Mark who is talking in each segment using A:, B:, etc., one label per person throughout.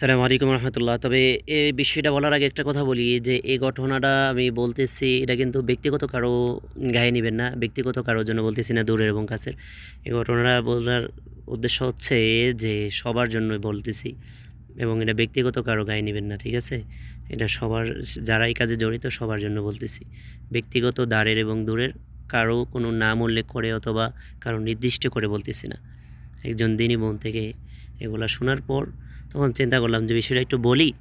A: সালামু আলাইকুম রহমতুল্লাহ। তবে এই বিষয়টা বলার আগে একটা কথা বলি, যে এই ঘটনাটা আমি বলতেছি, এটা কিন্তু ব্যক্তিগত কারও গায়ে নেবেন না, ব্যক্তিগত কারোর জন্য বলতেছি না, দূরের এবং কাছের। এই ঘটনাটা বলার উদ্দেশ্য হচ্ছে যে সবার জন্য বলতেছি, এবং এটা ব্যক্তিগত কারও গায়ে নেবেন না, ঠিক আছে? এটা সবার যারা এই কাজে জড়িত সবার জন্য বলতেছি। ব্যক্তিগত দ্বারের এবং দূরের কারও কোনো নাম উল্লেখ করে অথবা কারও নির্দিষ্ট করে বলতেছি না। একজন দিনী বোন থেকে এগুলা শোনার পর তখন চিন্তা করলাম যে বিষয়টা একটু বলি।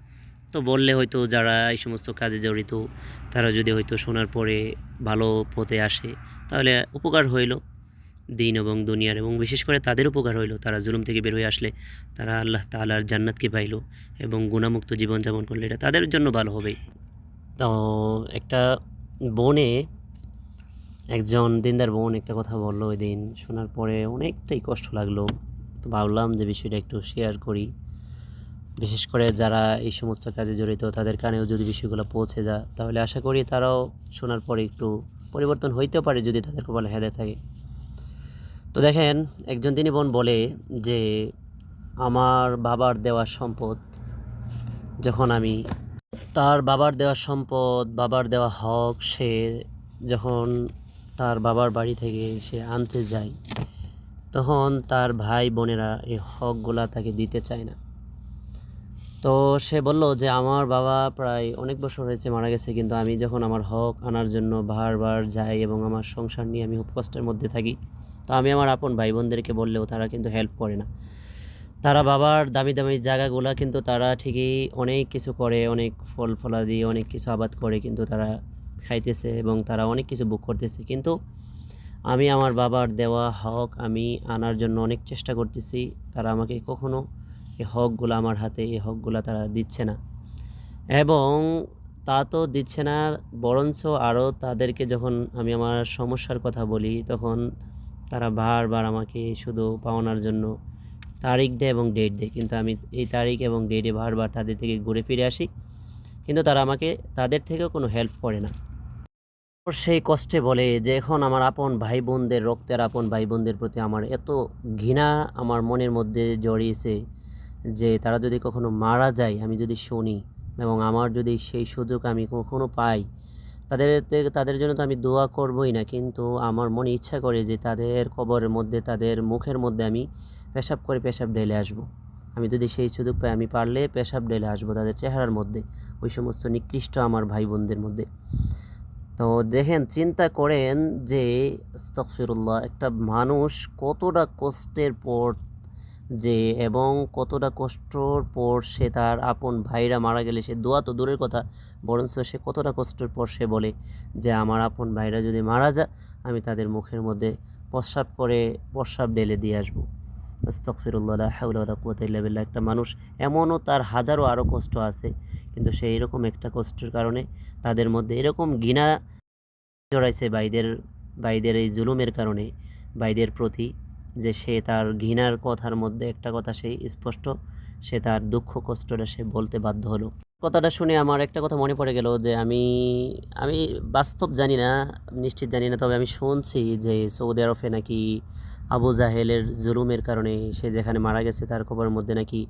A: তো বললে হয়তো যারা এই সমস্ত কাজে জড়িত, তারা যদি হয়তো শোনার পরে ভালো পথে আসে, তাহলে উপকার হইল। দিন এবং দুনিয়ার এবং বিশেষ করে তাদের উপকার হইল। তারা জুলুম থেকে বের হয়ে আসলে তারা আল্লাহ তালার জান্নাতকে পাইল এবং গুণামুক্ত জীবনযাপন করলে এটা তাদের জন্য ভালো হবেই তো একটা বনে, একজন দিনদার বোন একটা কথা বলল ওই দিন। শোনার পরে অনেকটাই কষ্ট লাগল। তো ভাবলাম যে বিষয়টা একটু শেয়ার করি। বিশেষ করে যারা এই সমস্ত কাজে জড়িত, তাদের কানেও যদি বিষয়গুলো পৌঁছে যায়, তাহলে আশা করি তারাও শোনার পরে একটু পরিবর্তন হইতেও পারে যদি তাদের কপালে হেদে থাকে। তো দেখেন, একজন তিনি বোন বলে যে, আমার বাবার দেওয়া সম্পদ, যখন আমি তার বাবার দেওয়া সম্পদ, বাবার দেওয়া হক, সে যখন তার বাবার বাড়ি থেকে সে আনতে যায়, তখন তার ভাই বোনেরা এই হকগুলা তাকে দিতে চায় না। তো সে বলল যে, আমার বাবা প্রায় অনেক বছর হয়েছে মারা গেছে, কিন্তু আমি যখন আমার হক আনার জন্য বারবার যাই এবং আমার সংসার নিয়ে আমি খুব কষ্টের মধ্যে থাকি, তো আমি আমার আপন ভাই বোনদেরকে বললেও তারা কিন্তু হেল্প করে না। তারা বাবার দামি দামি জায়গাগুলা কিন্তু তারা ঠিকই অনেক কিছু করে, অনেক ফল ফলাদি, অনেক কিছু আবাদ করে কিন্তু তারা খাইতেছে এবং তারা অনেক কিছু বুক করতেছে। কিন্তু আমি আমার বাবার দেওয়া হক আমি আনার জন্য অনেক চেষ্টা করতেছি, তারা আমাকে কখনো এই হকগুলো আমার হাতে, এই হকগুলো তারা দিচ্ছে না। এবং তা তো দিচ্ছে না, বরঞ্চ আরও তাদেরকে যখন আমি আমার সমস্যার কথা বলি, তখন তারা বারবার আমাকে শুধু পাওনার জন্য তারিখ দেয় এবং ডেট দেয়। কিন্তু আমি এই তারিখ এবং ডেটে বারবার তাদের থেকে ঘুরে ফিরে আসি। কিন্তু তারা আমাকে তাদের থেকেও কোনো হেল্প করে না। সেই কষ্টে বলে যে, এখন আমার আপন ভাই বোনদের রক্তের আপন ভাই বোনদের প্রতি আমার এত ঘৃণা আমার মনের মধ্যে জড়িয়েছে। যে তারা যদি কখনো মারা যায়, আমি যদি শুনি এবং আমার যদি সেই সুযোগ আমি কখনো পাই, তাদের তাদের জন্য তো আমি দোয়া করবই না। কিন্তু আমার মনে ইচ্ছা করে যে তাদের কবরের মধ্যে, তাদের মুখের মধ্যে আমি পেশাব করে পেশাব ঢেলে আসব। আমি যদি সেই সুযোগ পাই, আমি পারলে পেশাব ঢেলে আসব তাদের চেহারার মধ্যে, ওই সমস্ত নিকৃষ্ট আমার ভাই বোনদের মধ্যে। তো দেখেন, চিন্তা করেন যে, আস্তাগফিরুল্লাহ, একটা মানুষ কতটা কষ্টের পর যে, এবং কতটা কষ্টর পর সে তার আপন ভাইরা মারা গেলে সে দোয়া তো দূরের কথা, বরঞ্চ সে কতটা কষ্টের পর সে বলে যে, আমার আপন ভাইরা যদি মারা যায় আমি তাদের মুখের মধ্যে প্রস্রাব করে, প্রস্রাব ঢেলে দিয়ে আসব। আস্তাগফিরুল্লাহ হাউলা কুয়াত বিল্লাহ। একটা মানুষ এমনও তার হাজারো আরও কষ্ট আছে, কিন্তু সেই এরকম একটা কষ্টের কারণে তাদের মধ্যে এরকম ঘৃণা জড়াইছে ভাইদের ভাইদের এই জুলুমের কারণে, ভাইদের প্রতি। যে সে তার ঘৃণার কথার মধ্যে একটা কথা সেই স্পষ্ট, সে তার দুঃখ কষ্টটা সে বলতে বাধ্য হলো। কথাটা শুনে আমার একটা কথা মনে পড়ে গেল যে আমি আমি বাস্তব জানি না, নিশ্চিত জানি না, তবে আমি শুনছি যে সৌদি আরবে নাকি আবু জাহেলের জুলুমের কারণে সে যেখানে মারা গেছে তার কবরের মধ্যে নাকি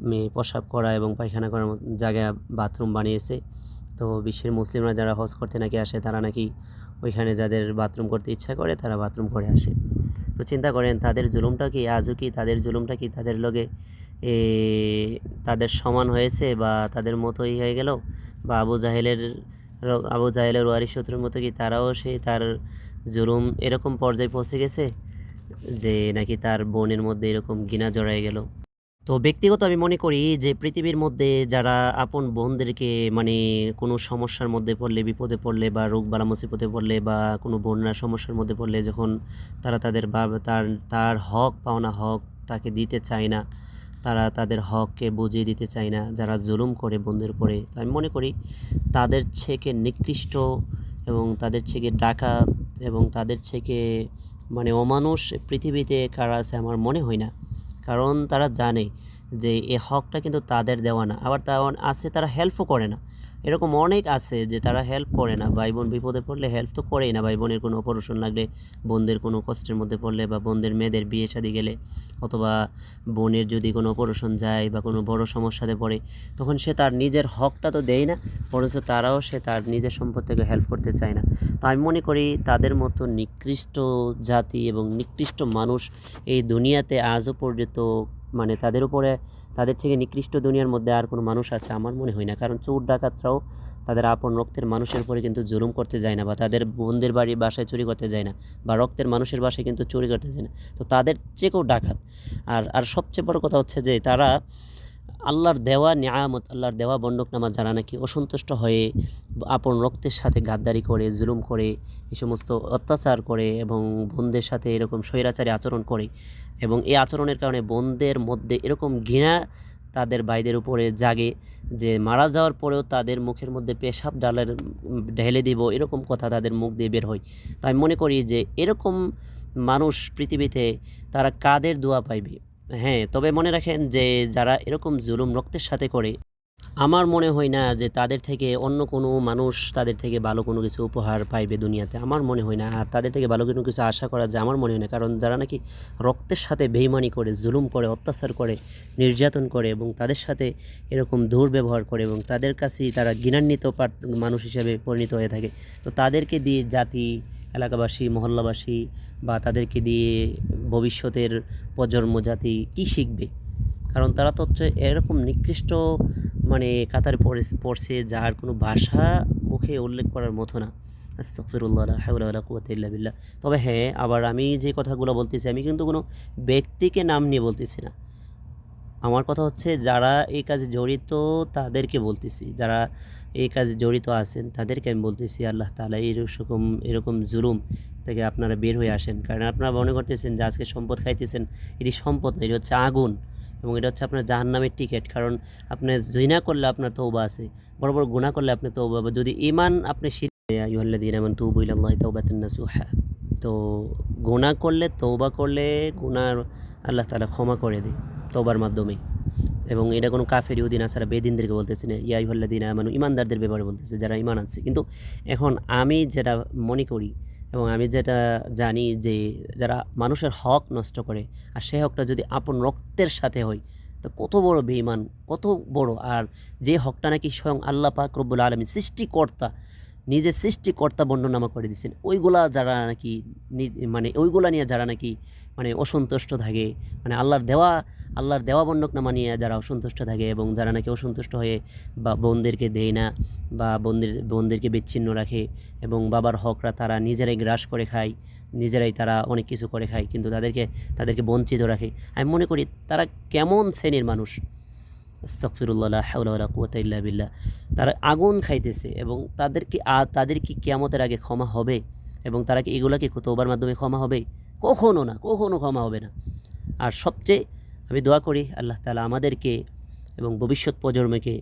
A: মেয়ে প্রসাব করা এবং পায়খানা করার মতো জায়গায় বাথরুম বানিয়েছে। তো বিশ্বের মুসলিমরা যারা হজ করতে নাকি আসে তারা নাকি ওইখানে যাদের বাথরুম করতে ইচ্ছা করে, তারা বাথরুম করে আসে। তো চিন্তা করেন, তাদের জুলুমটা কি? আজও কি তাদের জুলুমটা কি? তাদের লগে, এ, তাদের সমান হয়েছে বা তাদের মতোই হয়ে গেল? বা আবু জাহেলের আবু জাহেলের ওয়ারি শত্রুর মতো কি তারাও সেই তার জুলুম এরকম পর্যায়ে পৌঁছে গেছে? যে নাকি তার বোনের মধ্যে এরকম ঘৃণা জড়ায় গেল? তো ব্যক্তিগত আমি মনে করি যে পৃথিবীর মধ্যে যারা আপন বোনদেরকে মানে কোনো সমস্যার মধ্যে পড়লে, বিপদে পড়লে বা রোগ বালা মুসিবতে পড়লে বা কোনো বন্যার সমস্যার মধ্যে পড়লে যখন তারা তাদের বাবা, তার তার হক, পাওনা হক তাকে দিতে চায় না, তারা তাদের হককে বুঝিয়ে দিতে চায় না, যারা জুলুম করে বন্ধের উপরে আমি মনে করি তাদের থেকে নিকৃষ্ট এবং তাদের থেকে ডাকাত এবং তাদের থেকে মানে অমানুষ পৃথিবীতে কারা আছে আমার মনে হয় না। কারণ তারা জানে যে এই হকটা কিন্তু তাদের দেওয়া না। আবার তেমন আছে, তারা হেল্পও করে না। এরকম অনেক আছে যে তারা হেল্প করে না। ভাই বোন বিপদে পড়লে হেল্প তো করেই না। ভাই বোনের কোনো অপারেশন লাগলে বোনদের কোনো কষ্টের মধ্যে পড়লে বা বোনদের মেয়েদের বিয়ে শাদি গেলে অথবা বোনের যদি কোনো অপারেশন যায় বা কোনো বড় সমস্যাতে পড়ে, তখন সে তার নিজের হকটা তো দেয় না, বরঞ্চ তারাও সে তার নিজের সম্পদ থেকে হেল্প করতে চায় না। তো আমি মনে করি তাদের মতো নিকৃষ্ট জাতি এবং নিকৃষ্ট মানুষ এই দুনিয়াতে আজও পর্যন্ত মানে তাদের উপরে তাদের থেকে নিকৃষ্ট দুনিয়ার মধ্যে আর কোনো মানুষ আছে আমার মনে হয় না। কারণ চোর ডাকাতরাও তাদের আপন রক্তের মানুষের উপরে কিন্তু জুলুম করতে যায় না বা তাদের বোনদের বাড়ি বাসায় চুরি করতে যায় না বা রক্তের মানুষের বাসায় কিন্তু চুরি করতে যায় না। তো তাদের চেয়েও ডাকাত। আর আর সবচেয়ে বড় কথা হচ্ছে যে তারা আল্লাহর দেওয়া নিয়ামত, আল্লাহর দেওয়া বন্ডকনামা যারা নাকি অসন্তুষ্ট হয়ে আপন রক্তের সাথে গাদ্দারি করে, জুলুম করে, এই সমস্ত অত্যাচার করে এবং বোনদের সাথে এরকম স্বৈরাচারী আচরণ করে এবং এই আচরণের কারণে বোনদের মধ্যে এরকম ঘৃণা তাদের ভাইদের উপরে জাগে যে মারা যাওয়ার পরেও তাদের মুখের মধ্যে পেশাব ডালের ঢেলে দিব, এরকম কথা তাদের মুখ দিয়ে বের হয়। তাই মনে করি যে এরকম মানুষ পৃথিবীতে তারা কাদের দোয়া পাইবে? হ্যাঁ তবে মনে রাখেন যে যারা এরকম জুলুম রক্তের সাথে করে, আমার মনে হয় না যে তাদের থেকে অন্য কোনো মানুষ তাদের থেকে ভালো কোনো কিছু উপহার পাইবে দুনিয়াতে। আমার মনে হয় না। আর তাদের থেকে ভালো কোনো কিছু আশা করা যায়, আমার মনে হয় না। কারণ যারা নাকি রক্তের সাথে বেইমানি করে, জুলুম করে, অত্যাচার করে, নির্যাতন করে এবং তাদের সাথে এরকম দুর্ব্যবহার করে এবং তাদের কাছেই তারা ঘৃণান্বিত মানুষ হিসেবে পরিণত হয়ে থাকে, তো তাদেরকে দিয়ে জাতি এলাকাবাসী, মহল্লাবাসী বা তাদেরকে দিয়ে ভবিষ্যতের প্রজন্ম জাতি কী শিখবে? কারণ তারা তো হচ্ছে এরকম নিকৃষ্ট মানে কাতারে পড়ে পড়ছে যার কোনো ভাষা মুখে উল্লেখ করার মতো না। বিল্লাহ। তবে হ্যাঁ আবার আমি যে কথাগুলো বলতেছি, আমি কিন্তু কোনো ব্যক্তিকে নাম নিয়ে বলতেছি না। আমার কথা হচ্ছে যারা এই কাজে জড়িত তাদেরকে বলতেছি। যারা এই কাজে জড়িত আছেন, তাদেরকে আমি বলতেছি, আল্লাহ তাআলা এরকম এরকম জুলুম থেকে আপনারা বের হয়ে আসেন। কারণ আপনারা মনে করতেছেন যে আজকে সম্পদ খাইতেছেন, এটি সম্পদ না, এটি হচ্ছে আগুন এবং এটা হচ্ছে আপনার জাহান্নামের টিকিট। কারণ আপনি জিনা করলে আপনার তৌবা আছে, বড় বড় গুনাহ করলে আপনি তৌবা বা যদি ইমান আপনি ইউহাল্লাদিন এমন তো গুনাহ করলে তৌবা করলে গুনার আল্লাহ তাআলা ক্ষমা করে দেয় তৌবার মাধ্যমে এবং এটা কোনো কাফের ইউদিন আসারা বেদিনদেরকে বলতেছে না, ইয়া ইউহাল্লাদিন আমানু, ইমানদারদের ব্যাপারে বলতেছে, যারা ইমান আছে কিন্তু এখন আমি যেটা মনে করি এবং আমি যেটা জানি যে যারা মানুষের হক নষ্ট করে, আর সে হকটা যদি আপন রক্তের সাথে হয়, তো কত বড় বেইমান কত বড়। আর যে হকটা নাকি স্বয়ং আল্লাহ পাক রব্বুল আলমী সৃষ্টিকর্তা, নিজের সৃষ্টিকর্তা বর্ণনামা করে দিচ্ছেন ওইগুলা যারা নাকি মানে ওইগুলা নিয়ে যারা নাকি মানে অসন্তুষ্ট থাকে মানে আল্লাহর দেওয়া আল্লাহর দেওয়া বন্যকনামা নিয়ে যারা অসন্তুষ্ট থাকে এবং যারা নাকি অসন্তুষ্ট হয়ে বা বোনদেরকে দেয় না বা বোনদের, বোনদেরকে বিচ্ছিন্ন রাখে এবং বাবার হকরা তারা নিজেরাই গ্রাস করে খায়, নিজেরাই তারা অনেক কিছু করে খায় কিন্তু তাদেরকে তাদেরকে বঞ্চিত রাখে। আমি মনে করি তারা কেমন শ্রেণির মানুষ? আস্তাগফিরুল্লাহ হাওলা কুয়াতা ইল্লা বিল্লাহ। তারা আগুন খাইতেছে এবং তাদেরকে আর তাদের কি কিয়ামতের আগে ক্ষমা হবে এবং তারা কি এগুলোকে তোবার মাধ্যমে ক্ষমা হবে? কখনো না, কখনো ক্ষমা হবে না। আর সবচেয়ে আমি দোয়া করি আল্লাহ তালা আমাদেরকে এবং ভবিষ্যৎ প্রজন্মকে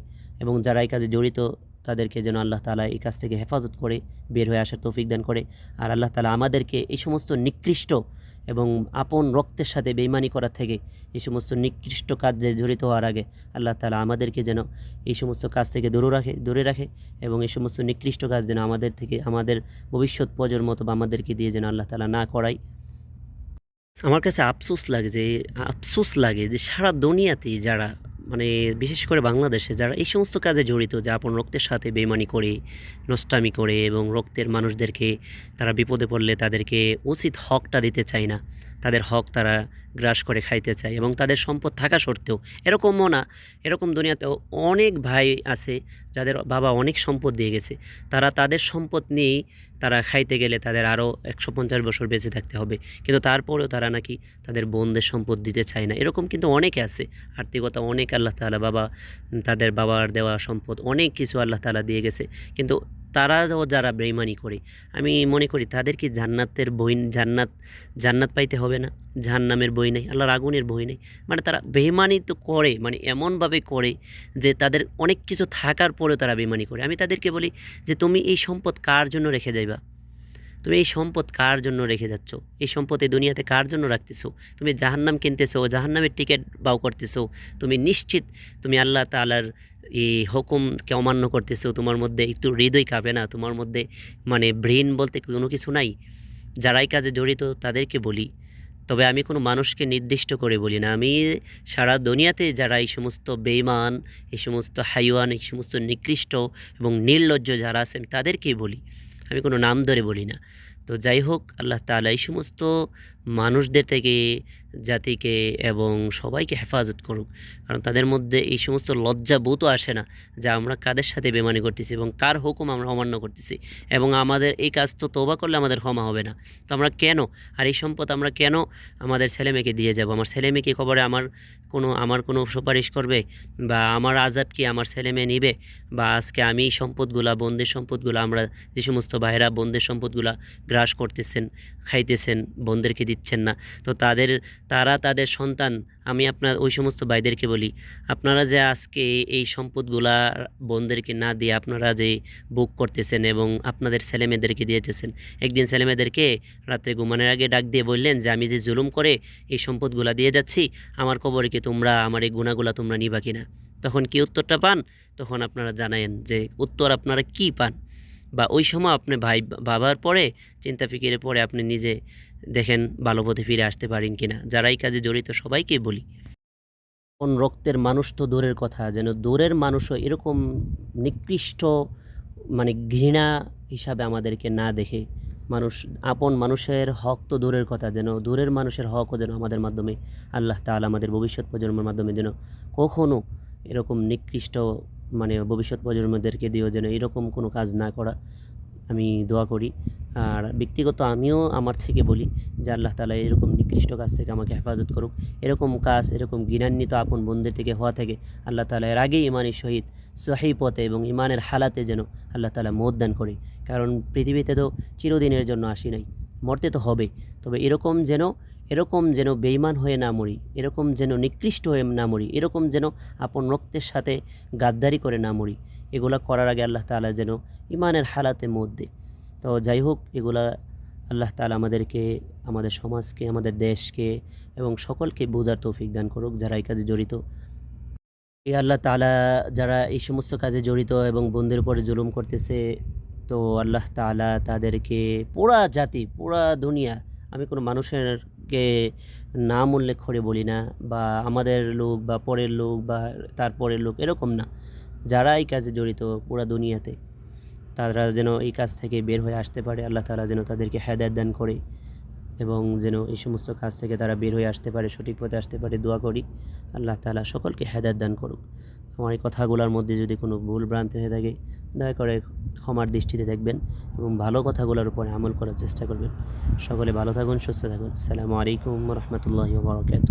A: এবং যারা এই কাজে জড়িত তাদেরকে যেন আল্লাহ তালা এই কাজ থেকে হেফাজত করে, বের হয়ে আসার তৌফিক দান করে। আর আল্লাহ তালা আমাদেরকে এই সমস্ত নিকৃষ্ট এবং আপন রক্তের সাথে বেইমানি করার থেকে এই সমস্ত নিকৃষ্ট কাজে জড়িত হওয়ার আগে আল্লাহ তালা আমাদেরকে যেন এই সমস্ত কাজ থেকে দূরে রাখে দূরে রাখে এবং এই সমস্ত নিকৃষ্ট কাজ যেন আমাদের থেকে, আমাদের ভবিষ্যৎ প্রজন্ম বা আমাদেরকে দিয়ে যেন আল্লাহ তালা না করায়। আমার কাছে আফসোস লাগে যে, আফসোস লাগে যে সারা দুনিয়াতে যারা মানে বিশেষ করে বাংলাদেশে যারা এই সমস্ত কাজে জড়িত যে আপন রক্তের সাথে বেমানি করে, নষ্টামি করে এবং রক্তের মানুষদেরকে, তারা বিপদে পড়লে তাদেরকে উচিত হকটা দিতে চায় না। তাদের হক তারা গ্রাস করে খাইতে চায় এবং তাদের সম্পদ থাকা সত্ত্বেও, এরকমও না। এরকম দুনিয়াতেও অনেক ভাই আছে যাদের বাবা অনেক সম্পদ দিয়ে গেছে। তারা তাদের সম্পদ নিয়েই তারা খাইতে গেলে তাদের আরও একশো পঞ্চাশ বছর বেঁচে থাকতে হবে। কিন্তু তারপরেও তারা নাকি তাদের বোনদের সম্পদ দিতে চায় না। এরকম কিন্তু অনেকে আছে। আর্থিকতা অনেক আল্লাহ তালা বাবা, তাদের বাবার দেওয়া সম্পদ অনেক কিছু আল্লাহ তালা দিয়ে গেছে। কিন্তু তারাও যারা বেইমানি করে, আমি মনে করি তাদের কি জান্নাতের বই, জান্নাত জান্নাত পাইতে হবে না, জাহান্নামের বই নেই, আল্লাহর আগুনের বই নেই মানে তারা বেইমানি তো করে মানে এমনভাবে করে যে তাদের অনেক কিছু থাকার পরেও তারা বেইমানি করে। আমি তাদেরকে বলি যে তুমি এই সম্পদ কার জন্য রেখে যাইবা? তুমি এই সম্পদ কার জন্য রেখে যাচ্ছ? এই সম্পদ এই দুনিয়াতে কার জন্য রাখতেছো? তুমি জাহান্নাম কিনতেছো, জাহান্নামের টিকিট বাউ করতেছো, তুমি নিশ্চিত তুমি আল্লাহ তালার এই হুকুমকে অমান্য করতেছো তোমার মধ্যে একটু হৃদয় কাঁপে না? তোমার মধ্যে মানে ব্রেন বলতে কোনো কিছু নাই? যারাই কাজে জড়িত তাদেরকে বলি। তবে আমি কোনো মানুষকে নির্দিষ্ট করে বলি না। আমি সারা দুনিয়াতে যারা এই সমস্ত বেইমান এই সমস্ত হাইওয়ান, এই সমস্ত নিকৃষ্ট এবং নির্লজ্জ যারা আছেন তাদেরকেই বলি। আমি কোনো নাম ধরে বলি না। তো যাই হোক, আল্লাহ তালা এই সমস্ত মানুষদের থেকে জাতিকে এবং সবাইকে হেফাজত করুক। কারণ তাদের মধ্যে এই সমস্ত লজ্জাবোধও আসে না যে আমরা কাদের সাথে বেমানি করতেছি এবং কার হুকুম আমরা অমান্য করতেছি। এবং আমাদের এই কাজ তো তোবা করলে আমাদের ক্ষমা হবে না। তো আমরা কেন? আর এই সম্পদ আমরা কেন আমাদের ছেলেমেয়েকে দিয়ে যাব? আমার ছেলেমেয়েকে খবরে আমার কোনো আমার কোনো সুপারিশ করবে? বা আমার আজাব কি আমার ছেলে মেয়ে নিবে? বা আজকে আমি এই সম্পদগুলা বন্ধের সম্পদগুলো, আমরা যে সমস্ত ভাইরা বন্ধের সম্পদগুলা গ্রাস করতেছেন, খাইতেছেন বন্ধেরকে দিচ্ছেন না। তো তাদের তারা তাদের সন্তান, আমি আপনার ওই সমস্ত ভাইদেরকে বলি, আপনারা যে আজকে এই সম্পদগুলা বোনদেরকে না দিয়ে আপনারা যে বুক করতেছেন এবং আপনাদের ছেলেমেয়েদেরকে দিয়েছেন, একদিন ছেলেমেয়েদেরকে রাত্রে ঘুমানোর আগে ডাক দিয়ে বললেন যে, আমি যে জুলুম করে এই সম্পদগুলা দিয়ে যাচ্ছি, আমার কবরে কি তোমরা আমার এই গুণাগুলা তোমরা নিবা কিনা? তখন কি উত্তরটা পান? তখন আপনারা জানায়েন যে, উত্তর আপনারা কি পান? বা, ওই সময় আপনি ভাই, বাবার পরে, চিন্তা ফিকিরে পরে আপনি নিজে দেখেন ভালো পথে ফিরে আসতে পারেন কিনা। যারা এই কাজে জড়িত সবাইকে বলি, কোন রক্তের মানুষ তো দূরের কথা, যেন দূরের মানুষও এরকম নিকৃষ্ট মানে ঘৃণা হিসাবে আমাদেরকে না দেখে। মানুষ, আপন মানুষের হক তো দূরের কথা, যেন দূরের মানুষের হকও যেন আমাদের মাধ্যমে, আল্লাহ তাআলা আমাদের ভবিষ্যৎ প্রজন্মের মাধ্যমে যেন কখনো এরকম নিকৃষ্ট মানে ভবিষ্যৎ প্রজন্মদেরকে দিয়েও যেন এরকম কোনো কাজ না করা। আমি দোয়া করি। আর ব্যক্তিগত আমিও আমার থেকে বলি যে আল্লাহ তালা এরকম নিকৃষ্ট কাজ থেকে আমাকে হেফাজত করুক। এরকম কাজ, এরকম জ্ঞানান্বিত আপন বন্ধের থেকে হওয়া থেকে আল্লাহ তালা এর আগেই ইমানের সহিত সহি পথে এবং ইমানের হালাতে যেন আল্লাহ তালা দান করে। কারণ পৃথিবীতে তো চিরদিনের জন্য আসি নাই, মরতে তো হবে তবে এরকম যেন এরকম যেন বেইমান হয়ে না মরি, এরকম যেন নিকৃষ্ট হয়ে না মরি, এরকম যেন আপন রক্তের সাথে গাদ্দারি করে না মরি এগুলা করার আগে আল্লাহ তালা যেন ইমানের হালাতে মত তো যাই হোক, এগুলা আল্লাহ তালা আমাদেরকে, আমাদের সমাজকে, আমাদের দেশকে এবং সকলকে বোঝার তৌফিক দান করুক যারা এই কাজে জড়িত। এই আল্লাহ তালা যারা এই সমস্ত কাজে জড়িত এবং বন্ধের উপরে জুলুম করতেছে, তো আল্লাহ তালা তাদেরকে পুরা জাতি, পুরা দুনিয়া, আমি কোনো মানুষেরকে নাম উল্লেখ করে বলি না বা আমাদের লোক বা পরের লোক বা তারপরের লোক এরকম না। যারা এই কাজে জড়িত পুরা দুনিয়াতে, তারা যেন এই কাজ থেকে বের হয়ে আসতে পারে, আল্লাহ তালা যেন তাদেরকে হেদায়ত দান করে এবং যেন এই সমস্ত কাজ থেকে তারা বের হয়ে আসতে পারে, সঠিক পথে আসতে পারে, দোয়া করি, আল্লাহ তালা সকলকে হেদায়ত দান করুক। আমার এই কথাগুলোর মধ্যে যদি কোনো ভুল ভ্রান্তি হয়ে থাকে, দয়া করে ক্ষমার দৃষ্টিতে দেখবেন এবং ভালো কথাগুলোর উপরে আমল করার চেষ্টা করবেন। সকলে ভালো থাকুন, সুস্থ থাকুন। আসসালামু আলাইকুম রহমতুল্লাহ বরকাত